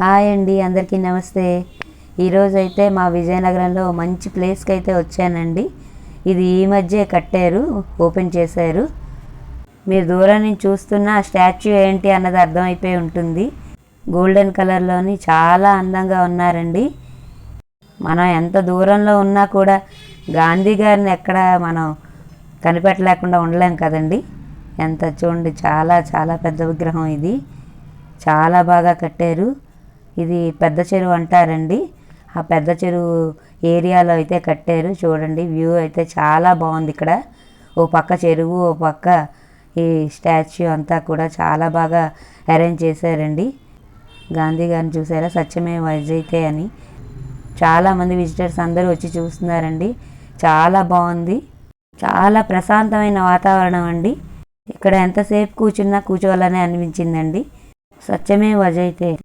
Hi అండి అందరికీ నమస్తే. ఈరోజు అయితే మా విజయనగరంలో మంచి ప్లేస్కి అయితే వచ్చానండి. ఇది ఈ మధ్య కట్టారు ఓపెన్ చేశారు. మీరు దూరం నుంచి చూస్తున్న స్టాచ్యూ ఏంటి అన్నది అర్థమైపోయి ఉంటుంది. గోల్డెన్ కలర్లోని చాలా అందంగా ఉన్నారండి. మనం ఎంత దూరంలో ఉన్నా కూడా గాంధీ గారిని ఎక్కడ మనం కనిపెట్టలేకుండా ఉండలేం కదండి. ఎంత చూడండి చాలా చాలా పెద్ద విగ్రహం ఇది. చాలా బాగా కట్టారు. ఇది పెద్ద చెరువు అంటారండి. ఆ పెద్ద చెరువు ఏరియాలో అయితే కట్టారు. చూడండి వ్యూ అయితే చాలా బాగుంది ఇక్కడ. ఓ పక్క చెరువు ఓ పక్క ఈ స్టాచ్యూ అంతా కూడా చాలా బాగా అరేంజ్ చేశారండి. గాంధీ గారిని చూసారా? సత్యమే వైజైతే అని. చాలామంది విజిటర్స్ అందరూ వచ్చి చూస్తున్నారండి. చాలా బాగుంది. చాలా ప్రశాంతమైన వాతావరణం అండి. ఇక్కడ ఎంతసేపు కూర్చున్నా కూర్చోవాలనే అనిపించిందండి. సత్యమే వజైతే.